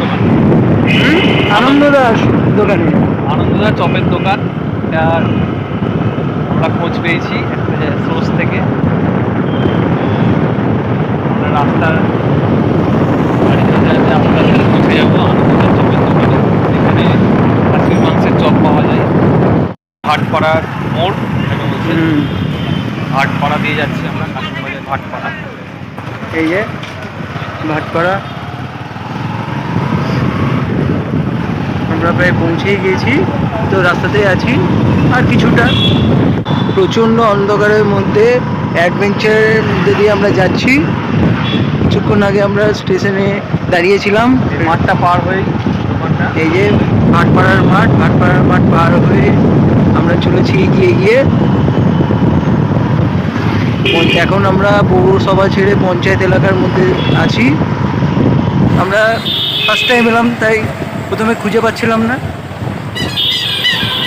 দোকান আনন্দদাস দোকানে। আনন্দদা চপের দোকান। এটা আমরা খোঁজ পেয়েছি সোর্স থেকে। আমরা রাস্তার যাতে পৌঁছে যাব আনন্দদা চপের দোকানে। এখানে খাসির মাংসের চপ পাওয়া যায়। ভাটপাড়ার মোড় এটাকে বলছে। ভাটপাড়া দিয়ে যাচ্ছি আমরা কাশিমবাজার ভাটপাড়া। এই যে ভাটপাড়া। আমরা প্রায় পৌঁছেই গিয়েছি, তো রাস্তাতেই আছি, আর কিছুটা। প্রচণ্ড অন্ধকারের মধ্যে অ্যাডভেঞ্চারের মধ্যে দিয়ে আমরা যাচ্ছি। কিছুক্ষণ আগে আমরা স্টেশনে দাঁড়িয়েছিলাম। মাঠটা পার হয়ে, এই যে ভাটপাড়ার মাঠ ভাটপাড়ার মাঠ পার হয়ে আমরা চলেছি এগিয়ে গিয়ে। এখন আমরা পৌরসভা ছেড়ে পঞ্চায়েত এলাকার মধ্যে আছি। আমরা ফার্স্ট টাইম এলাম, তাই প্রথমে খুঁজে পাচ্ছিলাম না।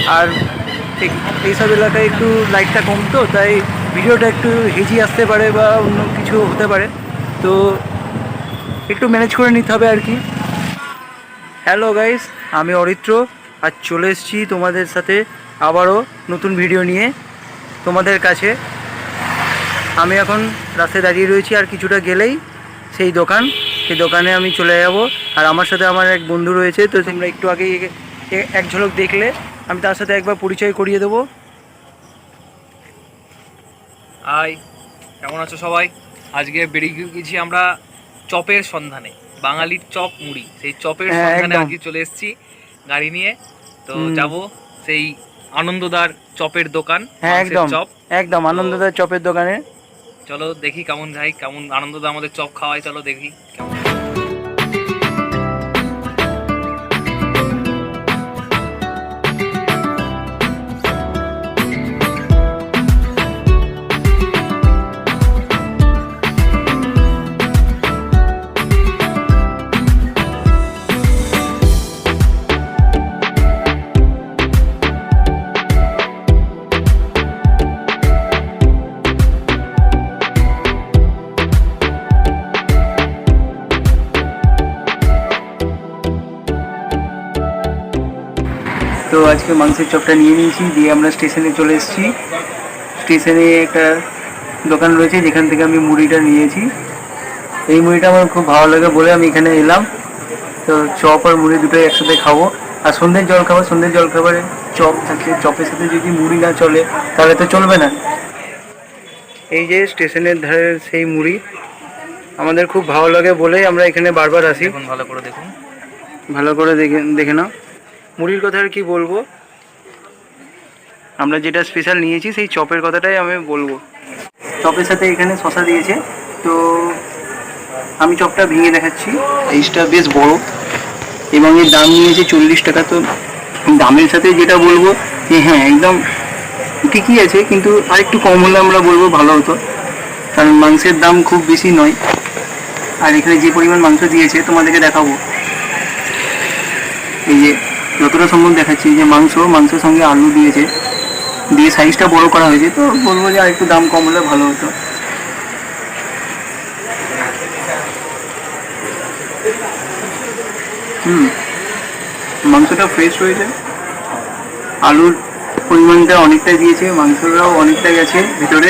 আর এই- এইসব এলাকায় একটু লাইটটা কম তো, তাই ভিডিওটা একটু হেজি আসতে পারে বা অন্য কিছু হতে পারে। তো একটু ম্যানেজ করে নিতে হবে আর কি। হ্যালো গাইস আমি অরিত্র আর চলে এসেছি তোমাদের সাথে আবারও নতুন ভিডিও নিয়ে তোমাদের কাছে। আমি এখন রাস্তায় দাঁড়িয়ে রয়েছি আর কিছুটা গেলেই সেই দোকান। সেই দোকানে আমি চলে যাব। আর আমার সাথে আমার এক বন্ধু রয়েছে তো তোমরা একটু আগে এক ঝলক দেখলে আমি তার সাথে একবার পরিচয় করিয়ে দেবো। হাই কেমন আছো সবাই? আজকে বেরিয়ে গেছি আমরা চপের সন্ধানে বাঙালির চপ মুড়ি। সেই চপের হ্যাঁ, সন্ধানে। আজকে চলে এসেছি গাড়ি নিয়ে। তো যাব সেই আনন্দদার চপের দোকান হ্যাঁ একদম। চপ। একদম আনন্দদার চপের দোকানে। চলো দেখি কেমন যাই কেমন আনন্দদা আমাদের চপ খাওয়াই চলো দেখি কেমন তো আজকে মাংসের চপটা নিয়ে নিয়েছি দিয়ে আমরা স্টেশনে চলে এসেছি। স্টেশনে একটা দোকান রয়েছে যেখান থেকে আমি মুড়িটা নিয়েছি। এই মুড়িটা আমার খুব ভালো লাগে বলে আমি এখানে এলাম। তো চপ আর মুড়ি দুটোই একসাথে খাব। আর সন্ধ্যের জল খাবার সন্ধ্যের জল খাবারে চপ থাকে। চপের সাথে যদি মুড়ি না চলে তাহলে তো চলবে না। এই যে স্টেশনের ধারে সেই মুড়ি আমাদের খুব ভালো লাগে বলেই আমরা এখানে বারবার আসি। ভালো করে দেখুন। ভালো করে দেখে দেখে নাও। মুড়ির কথা আর কি বলব? আমরা যেটা স্পেশাল নিয়েছি সেই চপের কথাটাই আমি বলব। চপের সাথে এখানে শশা দিয়েছে। তো আমি চপটা ভেঙে দেখাচ্ছি। এইটা বেশ বড়। এবং এর দাম নিয়েছে চল্লিশ টাকা। তো দামের সাথে যেটা বলব যে হ্যাঁ একদম ঠিকই আছে, কিন্তু আর একটু কম হলে আমরা বলব ভালো হতো। কারণ মাংসের দাম খুব বেশি নয়। আর এখানে যে পরিমাণ মাংস দিয়েছে, তোমাদেরকে দেখাবো। এই যে যতটা সম্ভব দেখাচ্ছি যে মাংস, মাংসের সঙ্গে আলু দিয়েছে। দিয়ে সাইজটা বড় করা হয়েছে, তো বলব যে আর একটু দাম কম হলে ভালো হতো। হুম, মাংসটা ফ্রেশ রয়েছে আলুর পরিমাণটা অনেকটাই দিয়েছে, মাংসটাও অনেকটা গেছে ভেতরে।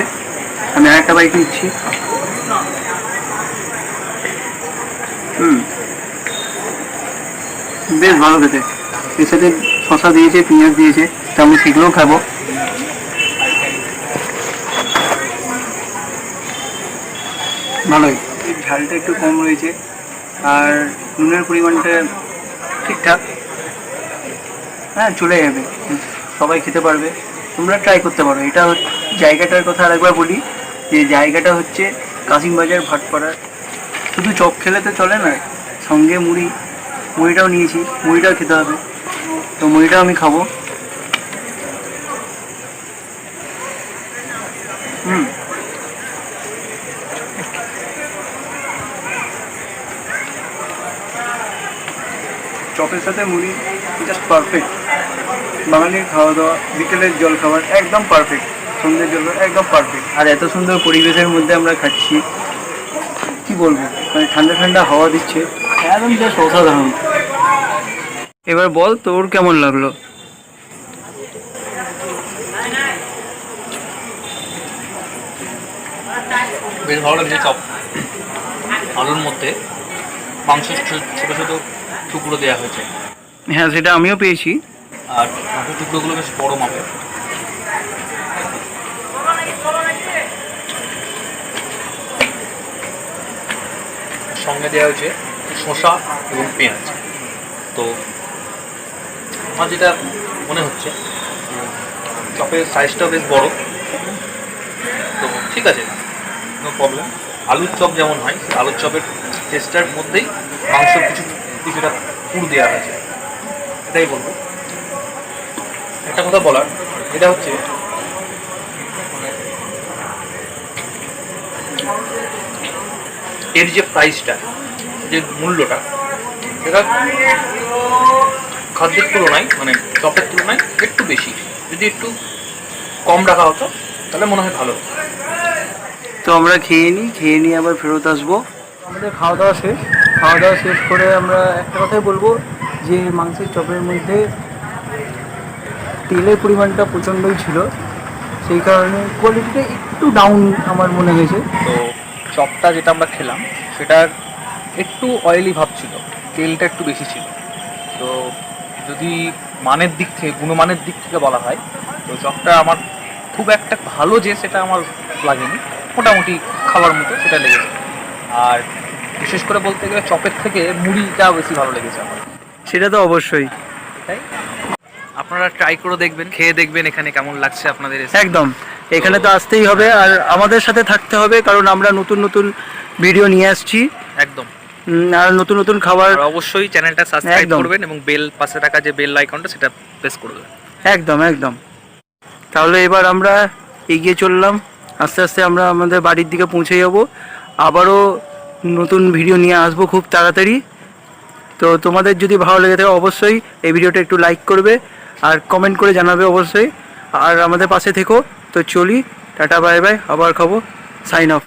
আমি আর একটা বাইক নিচ্ছি। হুম, বেশ ভালো খেতে। এর সাথে শশা দিয়েছে, পেঁয়াজ দিয়েছে তো আমি সেগুলোও খাব। ভালোই। ঝালটা একটু কম রয়েছে, আর নুনের পরিমাণটা ঠিকঠাক। হ্যাঁ চলে যাবে। সবাই খেতে পারবে। তোমরা ট্রাই করতে পারো। এটা জায়গাটার কথা আরেকবার বলি, যে জায়গাটা হচ্ছে কাশিমবাজার ভাটপাড়ার শুধু চপ খেলে তো চলে না, সঙ্গে মুড়ি, মুড়িটাও নিয়েছি, মুড়িটাও খেতে হবে। তো মুড়িটাও আমি খাব। চপের সাথে মুড়ি জাস্ট পারফেক্ট বাঙালির খাওয়া দাওয়া বিকেলের জল খাবার একদম পারফেক্ট সন্ধ্যের জল একদম পারফেক্ট আর এত সুন্দর পরিবেশের মধ্যে আমরা খাচ্ছি। কি বলব? মানে ঠান্ডা ঠান্ডা হাওয়া দিচ্ছে। একদম জাস্ট অসাধারণ। এবার বল তোর কেমন লাগল? বেশ ভালো লাগছে চপ আলুর মধ্যে। মাংসের ছো- ছোট ছোট টুকরো দেওয়া হয়েছে। হ্যাঁ সেটা আমিও পেয়েছি। আর মাংসের টুকরোগুলো বেশ বড় মাপের। সঙ্গে দেওয়া হয়েছে শসা এবং পেঁয়াজ। তো আমার যেটা মনে হচ্ছে। চপের সাইজটাও বেশ বড়। তো ঠিক আছে নো প্রবলেম আলুর চপ যেমন হয়, সেই আলুর চপের টেস্টার মধ্যেই মাংস কিছু কিছুটা পুর দেওয়া হয়েছে এটাই বলব। একটা কথা বলার, এটা হচ্ছে এর যে প্রাইসটা যে মূল্যটা সেটা খাদ্যের তুলনায় মানে চপের তুলনায় একটু বেশি। যদি একটু কম রাখা হতো তাহলে মনে হয় ভালো হতো। তো আমরা খেয়ে নিই খেয়ে নিয়ে আবার ফেরত আসব। আমাদের খাওয়া দাওয়া শেষ। খাওয়া দাওয়া শেষ করে আমরা একটা কথাই বলব যে মাংসের চপের মধ্যে তেলের পরিমাণটা প্রচণ্ডই ছিল। সেই কারণে কোয়ালিটিটা একটু ডাউন আমার মনে হয়েছে। তো চপটা যেটা আমরা খেলাম সেটার একটু অয়েলি ভাব ছিল তেলটা একটু বেশি ছিল। তো যদি মানের দিক থেকে গুণমানের দিক থেকে বলা হয় তো চপটা আমার খুব একটা ভালো যে সেটা আমার লাগেনি। মোটামুটি খাবার মতো সেটা লেগেছে। আর বিশেষ করে বলতে গেলে চপের থেকে মুড়িটা বেশি ভালো লেগেছে আমার। সেটা তো অবশ্যই। তাই? আপনারা ট্রাই করে দেখবেন খেয়ে দেখবেন এখানে কেমন লাগছে আপনাদের একদম। এখানে তো আসতেই হবে আর আমাদের সাথে থাকতে হবে কারণ আমরা নতুন নতুন ভিডিও নিয়ে আসছি। একদম। আর নতুন নতুন খাবার অবশ্যই চ্যানেলটা সাবস্ক্রাইব। করবেন এবং বেল পাশে থাকা যে বেল আইকনটা সেটা প্রেস করে দেবেন। একদম একদম। তাহলে এবার আমরা এগিয়ে চললাম। আস্তে আস্তে আমরা আমাদের বাড়ির দিকে পৌঁছে যাব। আবারও নতুন ভিডিও নিয়ে আসব খুব তাড়াতাড়ি। তো তোমাদের যদি ভালো লেগে থাকে অবশ্যই এই ভিডিওটা একটু লাইক করবে আর কমেন্ট করে জানাবে অবশ্যই। আর আমাদের পাশে থেকো। তো চলি টাটা বাই বাই আবার খাব। Sign of